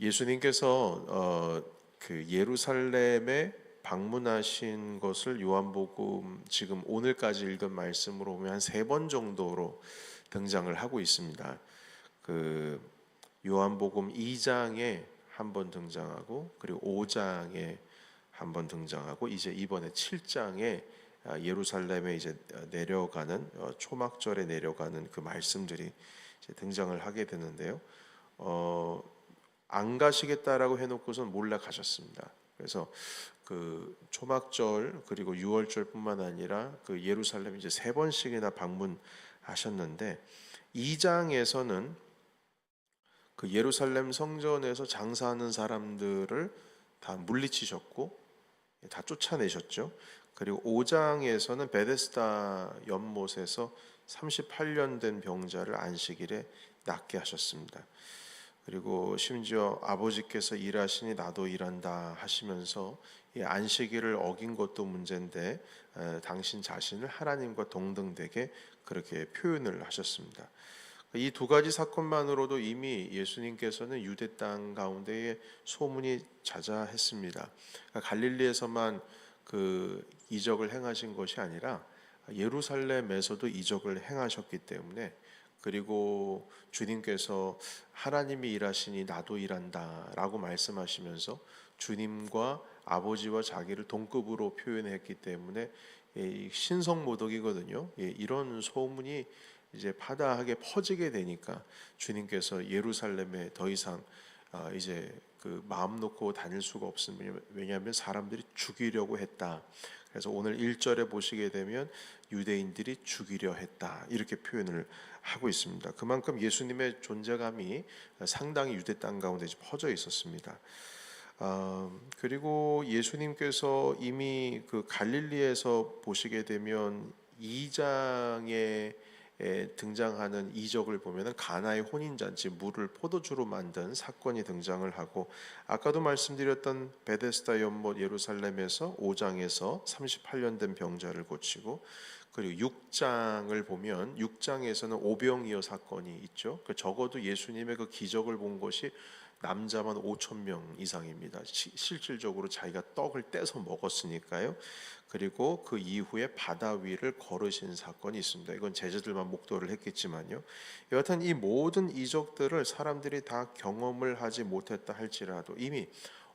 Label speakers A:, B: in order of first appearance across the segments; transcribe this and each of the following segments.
A: 예수님께서 어, 그 예루살렘에 방문하신 것을 요한복음 지금 오늘까지 읽은 말씀으로 보면 한 세 번 정도로 등장을 하고 있습니다. 그 요한복음 2장에 한 번 등장하고 그리고 5장에 한 번 등장하고 이제 이번에 7장에 아, 예루살렘에 이제 내려가는 어, 초막절에 내려가는 그 말씀들이 등장을 하게 되는데요. 어, 안 가시겠다라고 해놓고선 몰래 가셨습니다. 그래서 그 초막절 그리고 유월절뿐만 아니라 그 예루살렘 이제 세 번씩이나 방문하셨는데 2장에서는 그 예루살렘 성전에서 장사하는 사람들을 다 물리치셨고 다 쫓아내셨죠. 그리고 5장에서는 베데스다 연못에서 38년 된 병자를 안식일에 낫게 하셨습니다. 그리고 심지어 아버지께서 일하시니 나도 일한다 하시면서 이 안식일을 어긴 것도 문제인데 에, 당신 자신을 하나님과 동등되게 그렇게 표현을 하셨습니다. 이 두 가지 사건만으로도 이미 예수님께서는 유대 땅 가운데에 소문이 자자했습니다. 그러니까 갈릴리에서만 그 이적을 행하신 것이 아니라 예루살렘에서도 이적을 행하셨기 때문에 그리고 주님께서 하나님이 일하시니 나도 일한다라고 말씀하시면서 주님과 아버지와 자기를 동급으로 표현했기 때문에 신성 모독이거든요. 예, 이런 소문이 이제 파다하게 퍼지게 되니까 주님께서 예루살렘에 더 이상 아, 이제 그 마음 놓고 다닐 수가 없습니다. 왜냐하면 사람들이 죽이려고 했다. 그래서 오늘 1절에 보시게 되면 유대인들이 죽이려 했다. 이렇게 표현을 하고 있습니다. 그만큼 예수님의 존재감이 상당히 유대 땅 가운데 퍼져 있었습니다. 아, 그리고 예수님께서 이미 그 갈릴리에서 보시게 되면 2장에 등장하는 이적을 보면은 가나의 혼인 잔치 물을 포도주로 만든 사건이 등장을 하고 아까도 말씀드렸던 베데스다 연못 예루살렘에서 5장에서 38년 된 병자를 고치고 그리고 6장을 보면 6장에서는 오병이어 사건이 있죠. 그 적어도 예수님의 그 기적을 본 것이 남자만 5천 명 이상입니다. 시, 실질적으로 자기가 떡을 떼서 먹었으니까요. 그리고 그 이후에 바다 위를 걸으신 사건이 있습니다. 이건 제자들만 목도를 했겠지만요. 여하튼 이 모든 이적들을 사람들이 다 경험을 하지 못했다 할지라도 이미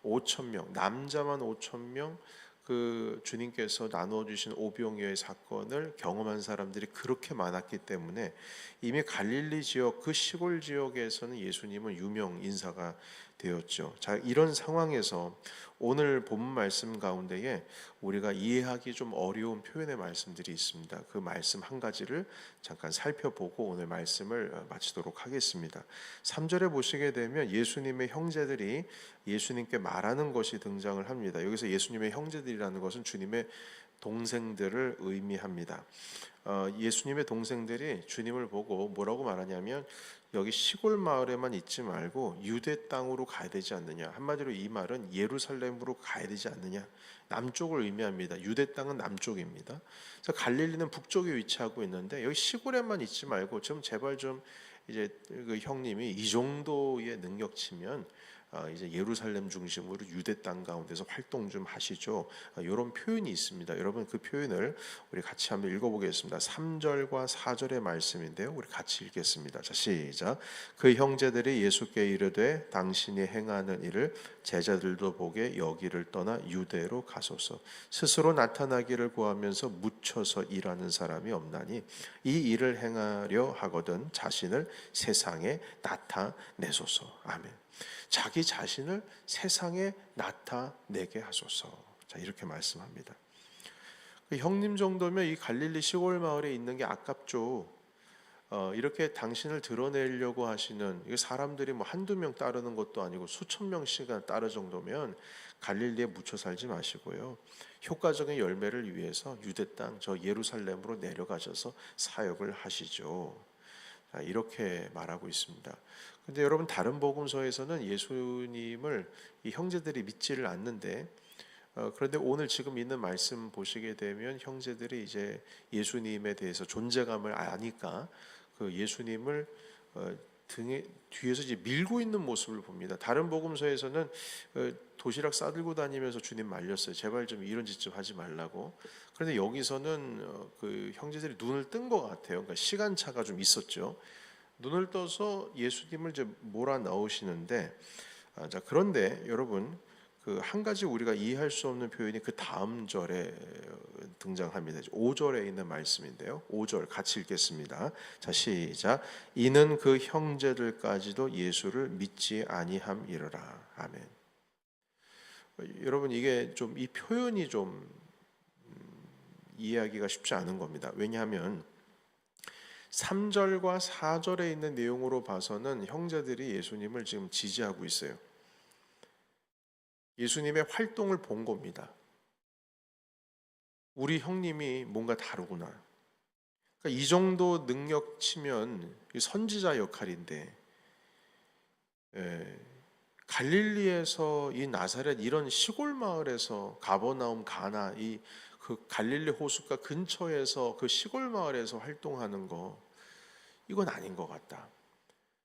A: 5천 명, 남자만 5천 명, 그 주님께서 나누어 주신 오병이어의 사건을 경험한 사람들이 그렇게 많았기 때문에 이미 갈릴리 지역 그 시골 지역에서는 예수님은 유명 인사가 되었죠. 자, 이런 상황에서 오늘 본 말씀 가운데에 우리가 이해하기 좀 어려운 표현의 말씀들이 있습니다. 그 말씀 한 가지를 잠깐 살펴보고 오늘 말씀을 어, 마치도록 하겠습니다. 3절에 보시게 되면 예수님의 형제들이 예수님께 말하는 것이 등장을 합니다. 여기서 예수님의 형제들이라는 것은 주님의 동생들을 의미합니다. 어, 예수님의 동생들이 주님을 보고 뭐라고 말하냐면 여기 시골 마을에만 있지 말고 유대 땅으로 가야 되지 않느냐. 한마디로 이 말은 예루살렘으로 가야 되지 않느냐. 남쪽을 의미합니다. 유대 땅은 남쪽입니다. 그래서 갈릴리는 북쪽에 위치하고 있는데 여기 시골에만 있지 말고 좀 제발 좀 이제 그 형님이 이 정도의 능력치면 아, 이제 예루살렘 중심으로 유대 땅 가운데서 활동 좀 하시죠. 이런 아, 표현이 있습니다. 여러분 그 표현을 우리 같이 한번 읽어보겠습니다. 3절과 4절의 말씀인데요. 우리 같이 읽겠습니다. 자 시작. 그 형제들이 예수께 이르되 당신이 행하는 일을 제자들도 보게 여기를 떠나 유대로 가소서. 스스로 나타나기를 구하면서 묻혀서 일하는 사람이 없나니 이 일을 행하려 하거든 자신을 세상에 나타내소서. 아멘. 자기 자신을 세상에 나타내게 하소서. 자, 이렇게 말씀합니다. 그 형님 정도면 이 갈릴리 시골 마을에 있는 게 아깝죠. 어, 이렇게 당신을 드러내려고 하시는 이 사람들이 뭐 한두 명 따르는 것도 아니고 수천 명씩 따르 정도면 갈릴리에 묻혀 살지 마시고요. 효과적인 열매를 위해서 유대 땅 저 예루살렘으로 내려가셔서 사역을 하시죠. 이렇게 말하고 있습니다. 근데 여러분 다른 복음서에서는 예수님을 이 형제들이 믿지를 않는데 어, 그런데 오늘 지금 있는 말씀 보시게 되면 형제들이 이제 예수님에 대해서 존재감을 아니까 그 예수님을 어, 등에 뒤에서 이제 밀고 있는 모습을 봅니다. 다른 복음서에서는 어, 도시락 싸들고 다니면서 주님 말렸어요. 제발 좀 이런 짓 좀 하지 말라고. 그런데 여기서는 어, 그 형제들이 눈을 뜬 것 같아요. 그러니까 시간 차가 좀 있었죠. 눈을 떠서 예수님을 이제 몰아 넣으시는데 아, 자 그런데 여러분 그 한 가지 우리가 이해할 수 없는 표현이 그 다음 절에 등장합니다. 5절에 있는 말씀인데요. 5절 같이 읽겠습니다. 자 시작. 이는 그 형제들까지도 예수를 믿지 아니함이러라. 아멘. 여러분 이게 좀 이 표현이 좀 음, 이해하기가 쉽지 않은 겁니다. 왜냐하면 3절과 4절에 있는 내용으로 봐서는 형제들이 예수님을 지금 지지하고 있어요. 예수님의 활동을 본 겁니다. 우리 형님이 뭔가 다르구나. 그러니까 이 정도 능력 치면 선지자 역할인데, 예, 갈릴리에서 이 나사렛 이런 시골 마을에서 가버나움 가나 이 그 갈릴리 호숫가 근처에서 그 시골 마을에서 활동하는 거 이건 아닌 것 같다.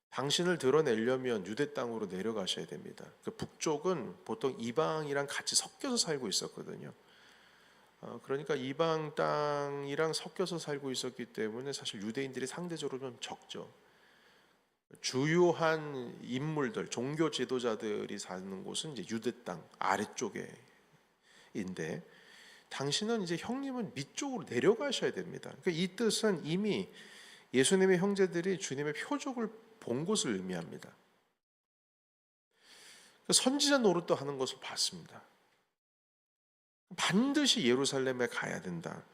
A: 당신을 드러내려면 유대 땅으로 내려가셔야 됩니다. 그 북쪽은 보통 이방이랑 같이 섞여서 살고 있었거든요. 어, 그러니까 이방 땅이랑 섞여서 살고 있었기 때문에 사실 유대인들이 상대적으로 좀 적죠. 주요한 인물들, 종교 지도자들이 사는 곳은 이제 유대 땅 아래쪽에인데 당신은 이제 형님은 밑쪽으로 내려가셔야 됩니다. 그러니까 이 뜻은 이미 예수님의 형제들이 주님의 표적을 본 것을 의미합니다. 그 선지자 노릇도 하는 것을 봤습니다. 반드시 예루살렘에 가야 된다.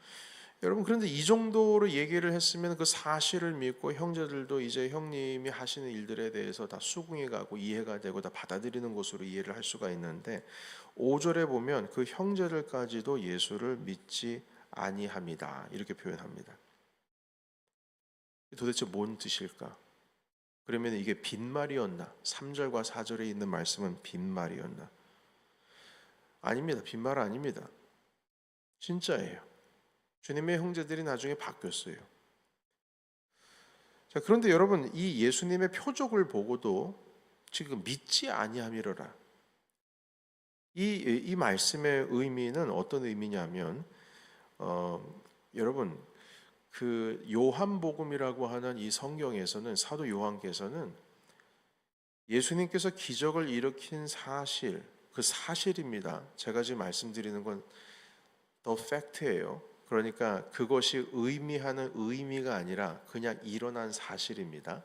A: 여러분 그런데 이 정도로 얘기를 했으면 그 사실을 믿고 형제들도 이제 형님이 하시는 일들에 대해서 다 수긍해 가고 이해가 되고 다 받아들이는 것으로 이해를 할 수가 있는데 5절에 보면 그 형제들까지도 예수를 믿지 아니합니다. 이렇게 표현합니다. 도대체 뭔 뜻일까? 그러면 이게 빈말이었나? 3절과 4절에 있는 말씀은 빈말이었나? 아닙니다. 빈말 아닙니다. 진짜예요. 주님의 형제들이 나중에 바뀌었어요. 자, 그런데 여러분 이 예수님의 표적을 보고도 지금 믿지 아니함이로라. 이, 이 말씀의 의미는 어떤 의미냐면 어, 여러분 그 요한복음이라고 하는 이 성경에서는 사도 요한께서는 예수님께서 기적을 일으킨 사실 그 사실입니다. 제가 지금 말씀드리는 건 더 팩트예요. 그러니까 그것이 의미하는 의미가 아니라 그냥 일어난 사실입니다.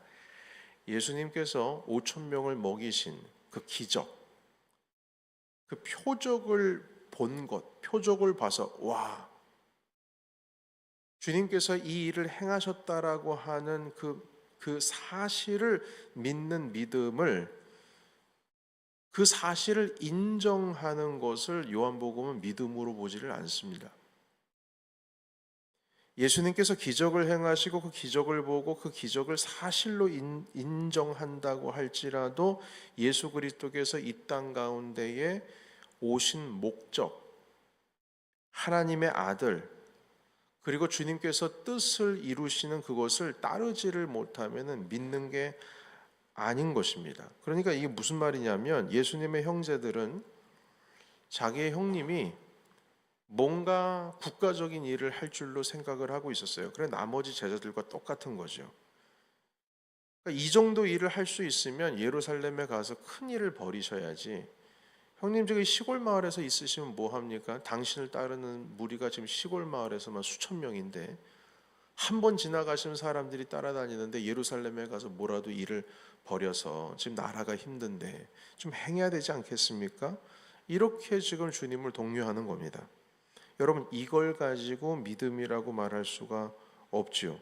A: 예수님께서 5천 명을 먹이신 그 기적, 그 표적을 본 것, 표적을 봐서 와 주님께서 이 일을 행하셨다라고 하는 그, 그 사실을 믿는 믿음을 그 사실을 인정하는 것을 요한복음은 믿음으로 보지를 않습니다. 예수님께서 기적을 행하시고 그 기적을 보고 그 기적을 사실로 인, 인정한다고 할지라도 예수 그리스도께서 이 땅 가운데에 오신 목적, 하나님의 아들, 그리고 주님께서 뜻을 이루시는 그것을 따르지를 못하면 믿는 게 아닌 것입니다. 그러니까 이게 무슨 말이냐면 예수님의 형제들은 자기의 형님이 뭔가 국가적인 일을 할 줄로 생각을 하고 있었어요. 그래 나머지 제자들과 똑같은 거죠. 그러니까 이 정도 일을 할 수 있으면 예루살렘에 가서 큰 일을 벌이셔야지. 형님 저기 시골 마을에서 있으시면 뭐 합니까? 당신을 따르는 무리가 지금 시골 마을에서만 수천 명인데 한 번 지나가시는 사람들이 따라다니는데 예루살렘에 가서 뭐라도 일을 버려서 지금 나라가 힘든데 좀 행해야 되지 않겠습니까? 이렇게 지금 주님을 독려하는 겁니다. 여러분 이걸 가지고 믿음이라고 말할 수가 없지요.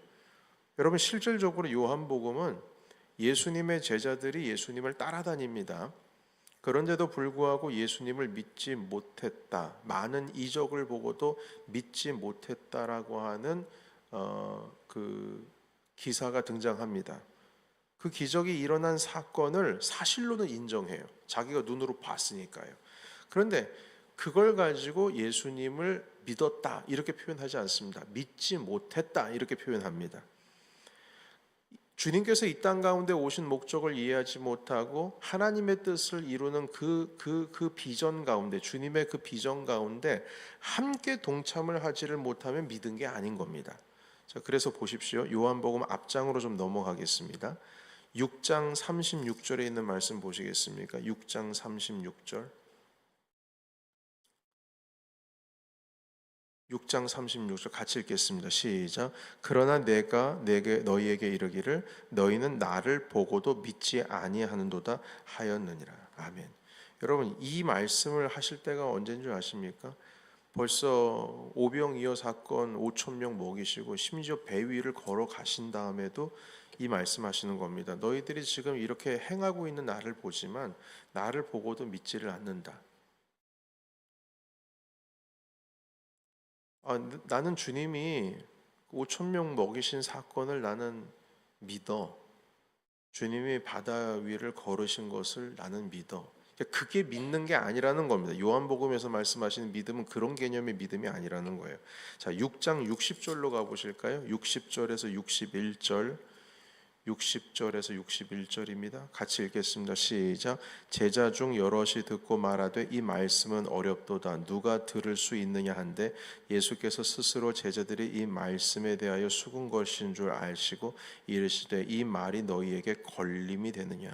A: 여러분 실질적으로 요한복음은 예수님의 제자들이 예수님을 따라다닙니다. 그런데도 불구하고 예수님을 믿지 못했다. 많은 이적을 보고도 믿지 못했다라고 하는 어, 그 기사가 등장합니다. 그 기적이 일어난 사건을 사실로는 인정해요. 자기가 눈으로 봤으니까요. 그런데 그걸 가지고 예수님을 믿었다 이렇게 표현하지 않습니다. 믿지 못했다 이렇게 표현합니다. 주님께서 이 땅 가운데 오신 목적을 이해하지 못하고 하나님의 뜻을 이루는 그 그 그 비전 가운데 주님의 그 비전 가운데 함께 동참을 하지를 못하면 믿은 게 아닌 겁니다. 자, 그래서 보십시오. 요한복음 앞장으로 좀 넘어가겠습니다. 6장 36절에 있는 말씀 보시겠습니까? 6장 36절. 6장 36절 같이 읽겠습니다. 시작. 그러나 내가 내게 너희에게 이르기를 너희는 나를 보고도 믿지 아니하는도다 하였느니라. 아멘. 여러분 이 말씀을 하실 때가 언제인 줄 아십니까? 벌써 오병이어 사건 5천 명 먹이시고 심지어 배 위를 걸어 가신 다음에도 이 말씀하시는 겁니다. 너희들이 지금 이렇게 행하고 있는 나를 보지만 나를 보고도 믿지를 않는다. 아, 나는 주님이 5천 명 먹이신 사건을 나는 믿어. 주님이 바다 위를 걸으신 것을 나는 믿어. 그러니까 그게 믿는 게 아니라는 겁니다. 요한복음에서 말씀하시는 믿음은 그런 개념의 믿음이 아니라는 거예요. 자, 6장 60절로 가 보실까요? 60절에서 61절. 60절에서 61절입니다. 같이 읽겠습니다. 시작. 제자 중 여럿이 듣고 말하되 이 말씀은 어렵도다. 누가 들을 수 있느냐 한데 예수께서 스스로 제자들이 이 말씀에 대하여 숙은 것인 줄 아시고 이르시되 이 말이 너희에게 걸림이 되느냐.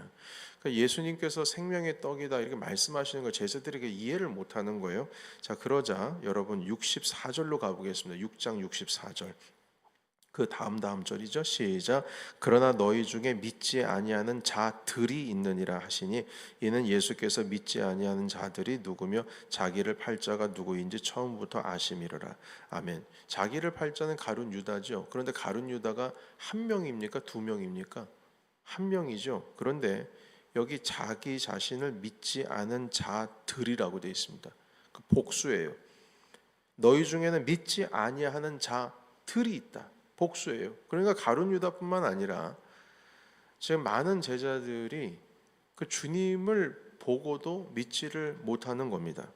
A: 그러니까 예수님께서 생명의 떡이다 이렇게 말씀하시는 걸 제자들에게 이해를 못 하는 거예요. 자 그러자 여러분 64절로 가보겠습니다. 6장 64절. 그 다음 다음 절이죠. 시작. 그러나 너희 중에 믿지 아니하는 자들이 있느니라 하시니 이는 예수께서 믿지 아니하는 자들이 누구며 자기를 팔자가 누구인지 처음부터 아심이로라. 아멘. 자기를 팔자는 가룟 유다죠. 그런데 가룟 유다가 한 명입니까? 두 명입니까? 한 명이죠. 그런데 여기 자기 자신을 믿지 않은 자들이라고 되어 있습니다. 그 복수예요. 너희 중에는 믿지 아니하는 자들이 있다. 복수예요. 그러니까 가룟 유다뿐만 아니라 지금 많은 제자들이 그 주님을 보고도 믿지를 못하는 겁니다.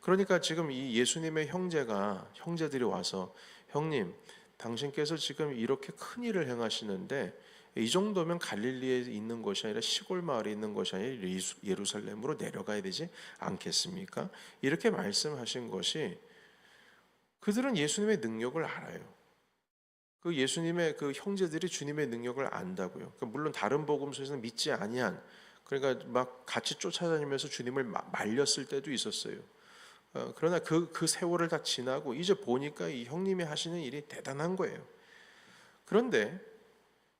A: 그러니까 지금 이 예수님의 형제가 형제들이 와서 형님, 당신께서 지금 이렇게 큰 일을 행하시는데 이 정도면 갈릴리에 있는 것이 아니라 시골 마을에 있는 것이 아니라 예루살렘으로 내려가야 되지 않겠습니까? 이렇게 말씀하신 것이 그들은 예수님의 능력을 알아요. 그 예수님의 그 형제들이 주님의 능력을 안다고요. 그러니까 물론 다른 복음서에서는 믿지 아니한 그러니까 막 같이 쫓아다니면서 주님을 말렸을 때도 있었어요. 어, 그러나 그, 그 세월을 다 지나고 이제 보니까 이 형님이 하시는 일이 대단한 거예요. 그런데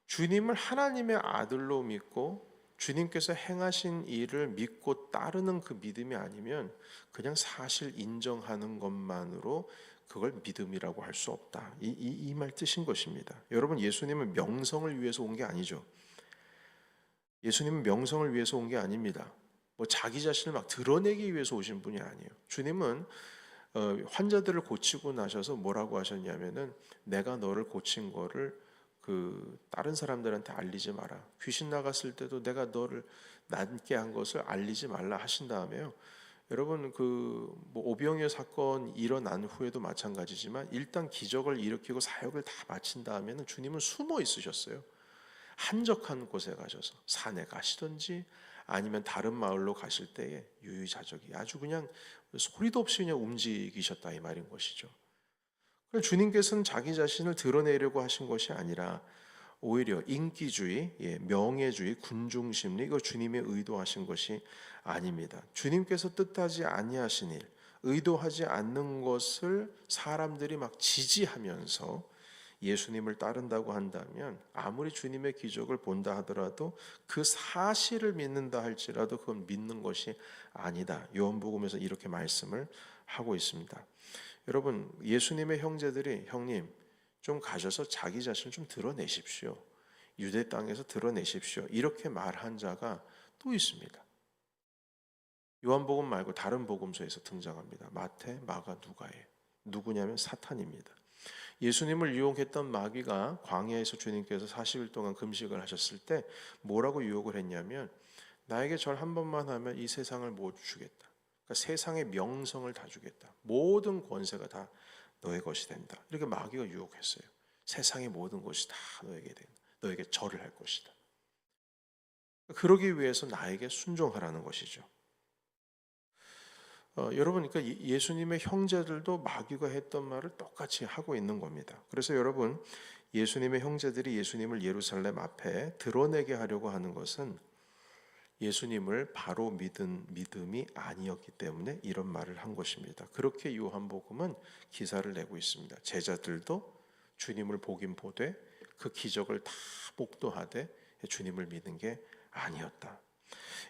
A: 주님을 하나님의 아들로 믿고 주님께서 행하신 일을 믿고 따르는 그 믿음이 아니면 그냥 사실 인정하는 것만으로 그걸 믿음이라고 할 수 없다. 이 말 뜻인 것입니다. 여러분 예수님은 명성을 위해서 온 게 아니죠. 예수님은 명성을 위해서 온 게 아닙니다. 뭐 자기 자신을 막 드러내기 위해서 오신 분이 아니에요. 주님은 어, 환자들을 고치고 나셔서 뭐라고 하셨냐면은 내가 너를 고친 거를 그 다른 사람들한테 알리지 마라. 귀신 나갔을 때도 내가 너를 낫게 한 것을 알리지 말라 하신 다음에요. 여러분 그뭐 오병이어 사건 일어난 후에도 마찬가지지만 일단 기적을 일으키고 사역을 다 마친 다음에는 주님은 숨어 있으셨어요. 한적한 곳에 가셔서 산에 가시든지 아니면 다른 마을로 가실 때에 유유자적이 아주 그냥 소리도 없이 그냥 움직이셨다 이 말인 것이죠. 주님께서는 자기 자신을 드러내려고 하신 것이 아니라 오히려 인기주의, 예, 명예주의, 군중심리 이거 주님의 의도하신 것이 아닙니다. 주님께서 뜻하지 아니하신 일, 의도하지 않는 것을 사람들이 막 지지하면서 예수님을 따른다고 한다면 아무리 주님의 기적을 본다 하더라도 그 사실을 믿는다 할지라도 그건 믿는 것이 아니다. 요한복음에서 이렇게 말씀을 하고 있습니다. 여러분, 예수님의 형제들이 형님 좀 가셔서 자기 자신을 좀 드러내십시오. 유대 땅에서 드러내십시오. 이렇게 말한 자가 또 있습니다. 요한복음 말고 다른 복음서에서 등장합니다. 마태, 마가, 누가에 누구냐면 사탄입니다. 예수님을 유혹했던 마귀가 광야에서 주님께서 40일 동안 금식을 하셨을 때 뭐라고 유혹을 했냐면 나에게 절 한 번만 하면 이 세상을 모두 주겠다. 그러니까 세상의 명성을 다 주겠다. 모든 권세가 다 너의 것이 된다. 이렇게 마귀가 유혹했어요. 세상의 모든 것이 다 너에게 된다. 너에게 절을 할 것이다. 그러기 위해서 나에게 순종하라는 것이죠. 어, 여러분, 그러니까 예- 예수님의 형제들도 마귀가 했던 말을 똑같이 하고 있는 겁니다. 그래서 여러분, 예수님의 형제들이 예수님을 예루살렘 앞에 드러내게 하려고 하는 것은 예수님을 바로 믿은 믿음이 아니었기 때문에 이런 말을 한 것입니다. 그렇게 요한복음은 기사를 내고 있습니다. 제자들도 주님을 보긴 보되 그 기적을 다 목도하되 주님을 믿는 게 아니었다.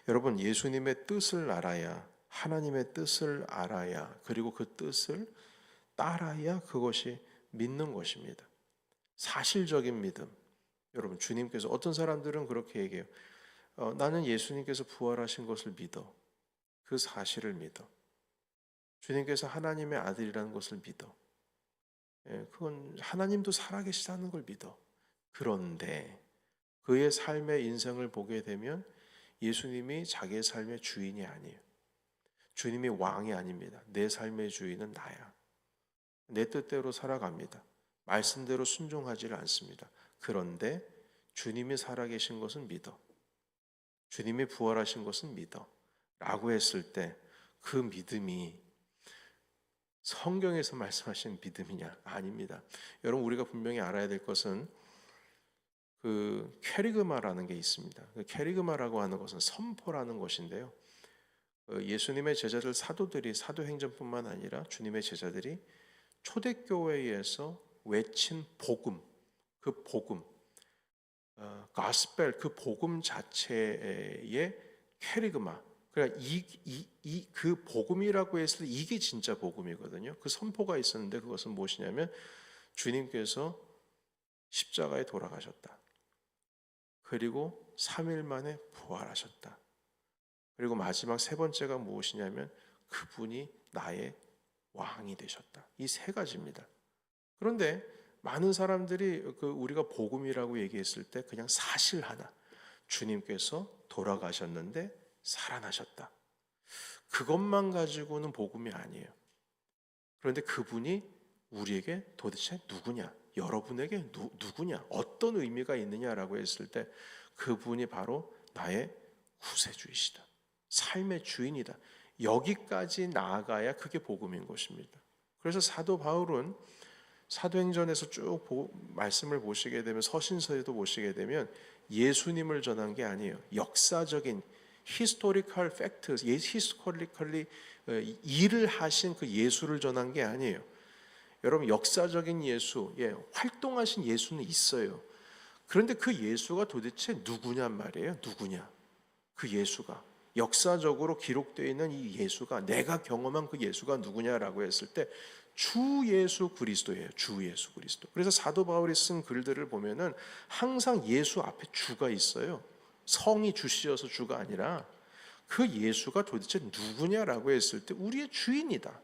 A: 여러분 예수님의 뜻을 알아야 하나님의 뜻을 알아야 그리고 그 뜻을 따라야 그것이 믿는 것입니다. 사실적인 믿음. 여러분 주님께서 어떤 사람들은 그렇게 얘기해요. 어, 나는 예수님께서 부활하신 것을 믿어. 그 사실을 믿어. 주님께서 하나님의 아들이라는 것을 믿어. 예, 그건 하나님도 살아계시다는 걸 믿어. 그런데 그의 삶의 인생을 보게 되면 예수님이 자기의 삶의 주인이 아니에요. 주님이 왕이 아닙니다. 내 삶의 주인은 나야. 내 뜻대로 살아갑니다. 말씀대로 순종하지를 않습니다. 그런데 주님이 살아계신 것은 믿어. 주님이 부활하신 것은 믿어. 라고 했을 때 그 믿음이 성경에서 말씀하신 믿음이냐? 아닙니다. 여러분 우리가 분명히 알아야 될 것은 그 캐리그마라는 게 있습니다. 그 캐리그마라고 하는 것은 선포라는 것인데요. 그 예수님의 제자들 사도들이 사도행전뿐만 아니라 주님의 제자들이 초대교회에서 외친 복음, 그 복음, 어, 가스펠 그 복음 자체의 캐리그마. 그러니까 이이 그 복음이라고 했을 때 이게 진짜 복음이거든요. 그 선포가 있었는데 그것은 무엇이냐면 주님께서 십자가에 돌아가셨다. 그리고 3일 만에 부활하셨다. 그리고 마지막 세 번째가 무엇이냐면 그분이 나의 왕이 되셨다. 이 세 가지입니다. 그런데 많은 사람들이 그 우리가 복음이라고 얘기했을 때 그냥 사실 하나 주님께서 돌아가셨는데 살아나셨다. 그것만 가지고는 복음이 아니에요. 그런데 그분이 우리에게 도대체 누구냐? 여러분에게 누, 누구냐? 어떤 의미가 있느냐라고 했을 때 그분이 바로 나의 구세주이시다. 삶의 주인이다. 여기까지 나아가야 그게 복음인 것입니다. 그래서 사도 바울은 사도행전에서 쭉 보, 말씀을 보시게 되면 서신서에도 보시게 되면 예수님을 전한 게 아니에요. 역사적인 facts, historically 어, 일을 하신 그 예수를 전한 게 아니에요. 여러분 역사적인 예수, 예, 활동하신 예수는 있어요. 그런데 그 예수가 도대체 누구냔 말이에요. 누구냐? 그 예수가 역사적으로 기록되어 있는 이 예수가 내가 경험한 그 예수가 누구냐라고 했을 때 주 예수 그리스도예요. 주 예수 그리스도. 그래서 사도 바울이 쓴 글들을 보면은 항상 예수 앞에 주가 있어요. 성이 주시어서 주가 아니라 그 예수가 도대체 누구냐라고 했을 때 우리의 주인이다.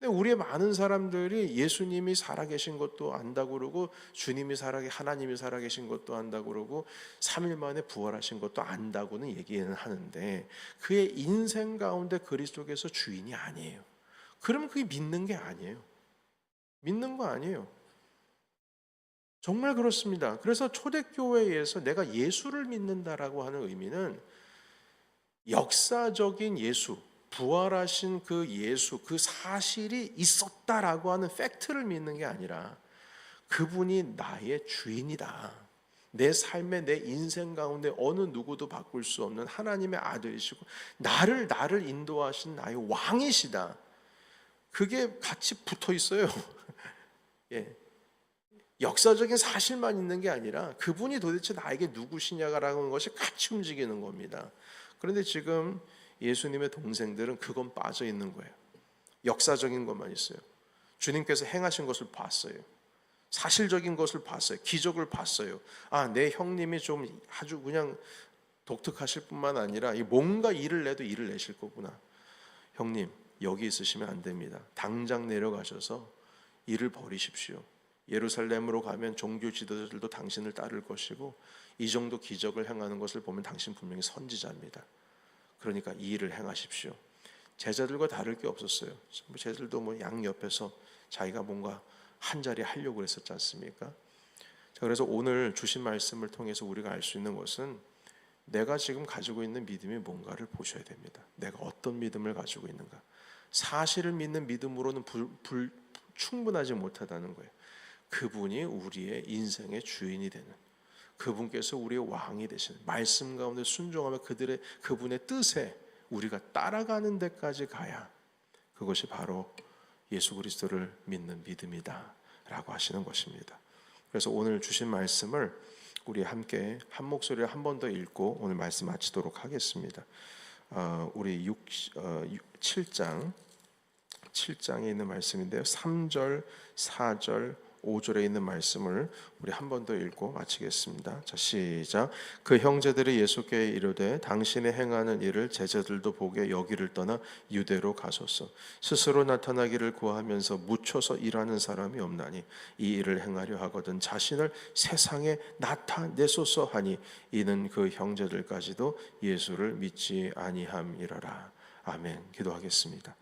A: 근데 우리의 많은 사람들이 예수님이 살아계신 것도 안다고 그러고 주님이 살아 하나님이 살아계신 것도 안다고 그러고 3일 만에 부활하신 것도 안다고는 얘기는 하는데 그의 인생 가운데 그리스도께서 주인이 아니에요. 그러면 그게 믿는 게 아니에요. 믿는 거 아니에요. 정말 그렇습니다. 그래서 초대교회에서 내가 예수를 믿는다라고 하는 의미는 역사적인 예수, 부활하신 그 예수, 그 사실이 있었다라고 하는 팩트를 믿는 게 아니라 그분이 나의 주인이다. 내 삶의 내 인생 가운데 어느 누구도 바꿀 수 없는 하나님의 아들이시고 나를 나를 인도하신 나의 왕이시다. 그게 같이 붙어 있어요. 예. 역사적인 사실만 있는 게 아니라 그분이 도대체 나에게 누구시냐라는 것이 같이 움직이는 겁니다. 그런데 지금 예수님의 동생들은 그건 빠져 있는 거예요. 역사적인 것만 있어요. 주님께서 행하신 것을 봤어요. 사실적인 것을 봤어요. 기적을 봤어요. 아, 내 형님이 좀 아주 그냥 독특하실 뿐만 아니라 뭔가 일을 내도 일을 내실 거구나. 형님, 여기 있으시면 안 됩니다. 당장 내려가셔서 일을 버리십시오. 예루살렘으로 가면 종교 지도자들도 당신을 따를 것이고 이 정도 기적을 행하는 것을 보면 당신 분명히 선지자입니다. 그러니까 이 일을 행하십시오. 제자들과 다를 게 없었어요. 뭐 제자들도 뭐 양 옆에서 자기가 뭔가 한 자리 하려고 그랬었지 않습니까? 자, 그래서 오늘 주신 말씀을 통해서 우리가 알 수 있는 것은 내가 지금 가지고 있는 믿음이 뭔가를 보셔야 됩니다. 내가 어떤 믿음을 가지고 있는가. 사실을 믿는 믿음으로는 불, 불, 충분하지 못하다는 거예요. 그분이 우리의 인생의 주인이 되는 그분께서 우리의 왕이 되시는 말씀 가운데 순종하며 그들의 그분의 뜻에 우리가 따라가는 데까지 가야 그것이 바로 예수 그리스도를 믿는 믿음이다라고 하시는 것입니다. 그래서 오늘 주신 말씀을 우리 함께 한 목소리로 한번 더 읽고 오늘 말씀 마치도록 하겠습니다. 어, 우리 6, 어, 7장 7장에 있는 말씀인데요. 3절, 4절, 5절에 있는 말씀을 우리 한 번 더 읽고 마치겠습니다. 자, 시작. 그 형제들이 예수께 이르되 당신의 행하는 일을 제자들도 보게 여기를 떠나 유대로 가소서. 스스로 나타나기를 구하면서 묻혀서 일하는 사람이 없나니 이 일을 행하려 하거든 자신을 세상에 나타내소서 하니 이는 그 형제들까지도 예수를 믿지 아니함이러라. 아멘. 기도하겠습니다.